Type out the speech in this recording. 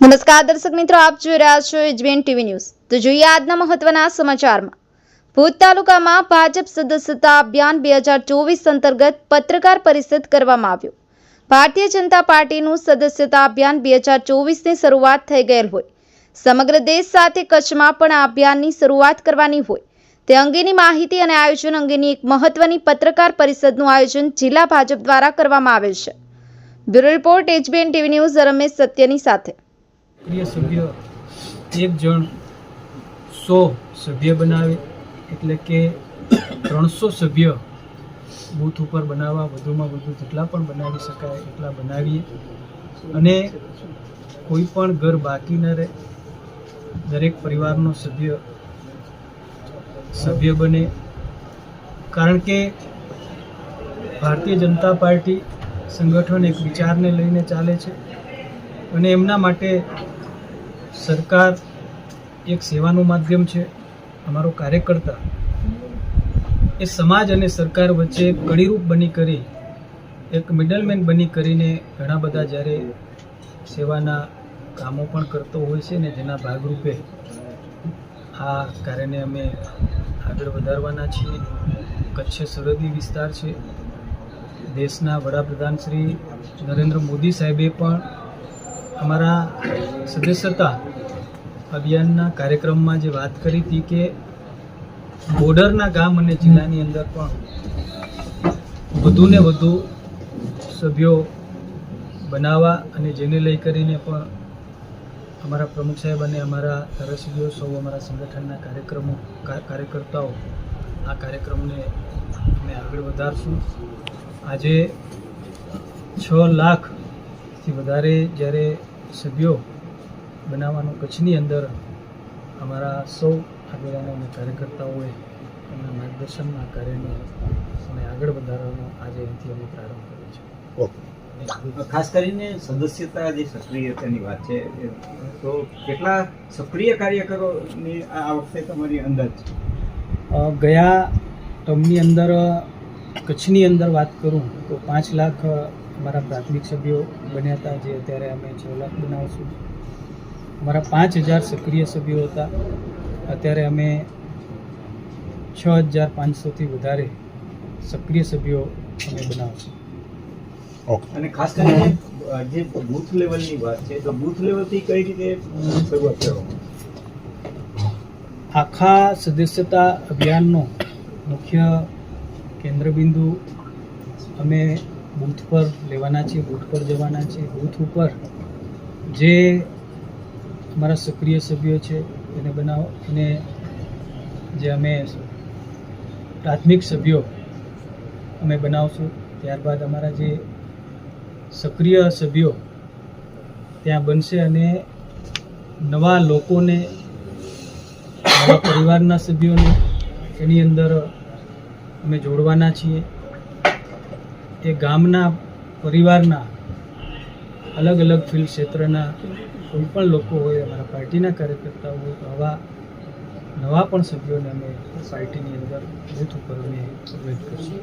નમસ્કાર દર્શક મિત્રો, આપ જોઈ રહ્યા છો એજબીએન ટીવી ન્યૂઝ. તો જોઈએ આજના મહત્વના સમાચારમાં. ભૂત તાલુકામાં ભાજપ સદસ્યતા અભિયાન બે હજાર ચોવીસ અંતર્ગત પત્રકાર પરિષદ કરવામાં આવ્યો. ભારતીય જનતા પાર્ટીનું સદસ્યતા અભિયાન બે હજાર ચોવીસની શરૂઆત થઈ ગયેલ હોય. સમગ્ર દેશ સાથે કચ્છમાં પણ આ અભિયાનની શરૂઆત કરવાની હોય. તે અંગેની માહિતી અને આયોજન અંગેની એક મહત્વની પત્રકાર પરિષદનું આયોજન જિલ્લા ભાજપ દ્વારા કરવામાં આવેલ છે. Bureau report HBN TV news, Ramesh સત્યની સાથે. પ્રિય સભ્ય એક જણ સો સભ્ય બનાવે, એટલે કે ત્રણસો સભ્ય બૂથ ઉપર બનાવવા, વધુમાં વધુ જેટલા પણ બનાવી શકાય એટલા બનાવીએ. અને કોઈ પણ ઘર બાકી ન રહે, દરેક પરિવારનો સભ્ય સભ્ય બને. કારણ કે ભારતીય જનતા પાર્ટી સંગઠન એક વિચારને લઈને ચાલે છે અને એમના માટે સરકાર એક સેવાનું માધ્યમ છે, અમારો કાર્યકર્તા. એ સમાજ અને સરકાર વચ્ચે કડીરૂપ બની કરી, એક મિડલમેન બની કરીને ઘણા બધા જ્યારે સેવાના કામો પણ કરતો હોય છે ને જેના ભાગરૂપે આ કાર્યને અમે આગળ વધારવાના છીએ. કચ્છ સરહદી વિસ્તાર છે. દેશના વડાપ્રધાન શ્રી નરેન્દ્ર મોદી સાહેબે પણ અમારા સદસ્યતા અભિયાનના કાર્યક્રમમાં જે વાત કરી હતી કે બોર્ડરના ગામ અને જિલ્લાની અંદર પણ વધુને વધુ સભ્યો બનાવવા અને જેને લઈ કરીને પણ અમારા પ્રમુખ સાહેબ અને અમારા ધારાસભ્યો સૌ અમારા સંગઠનના કાર્યક્રમો કાર્યકર્તાઓ આ કાર્યક્રમને અમે આગળ વધારશું. આજે છ લાખથી વધારે જ્યારે સભ્યો બનાવવાનું કચ્છની અંદર અમારા સૌ આગેવાનો અને કાર્યકર્તાઓએ એમના માર્ગદર્શનમાં કાર્યને અમે આગળ વધારવાનો આજે અહીંથી અમે પ્રારંભ કર્યો છે ખાસ કરીને સદસ્યતા જે સક્રિયતાની વાત છે તો કેટલા સક્રિય કાર્યકરોની આ આ વખતે તમારી અંદાજ છે? ગયા ટર્મની અંદર કચ્છની અંદર વાત કરું તો પાંચ લાખ અમારા પ્રાથમિક સભ્યો બન્યા હતા જે અત્યારે અમે છ લાખ બનાવશું. અમારા પાંચ હજાર સક્રિય સભ્યો હતા. અત્યારે અમે છ હજાર પાંચસોથી વધારે સક્રિય સભ્યો અમે બનાવશું. અને ખાસ કરીને જે બૂથ લેવલની વાત છે તો બૂથ લેવલથી કઈ રીતે શરૂઆત કરવામાં આખા સદસ્યતા અભિયાનનો મુખ્ય કેન્દ્રબિંદુ અમે બૂથ પર લેવાના છીએ બૂથ પર જવાના છીએ બૂથ ઉપર જે અમારા સક્રિય સભ્યો છે, એને બનાવો, એને જે અમે પ્રાથમિક સભ્યો અમે બનાવશું. ત્યારબાદ અમારા જે સક્રિય સભ્યો ત્યાં બનશે અને નવા લોકોને પરિવારના સભ્યોને એની અંદર અમે જોડવાના છીએ. એ ગામના, પરિવારના અલગ અલગ ફિલ્ડ ક્ષેત્રના કોઈ પણ લોકો હોય, અમારા પાર્ટીના કાર્યકર્તાઓ હોય, તો આવા નવા પણ સભ્યોને અમે પાર્ટીની અંદર બૂથ ઉપર અમે વેટ કરશું.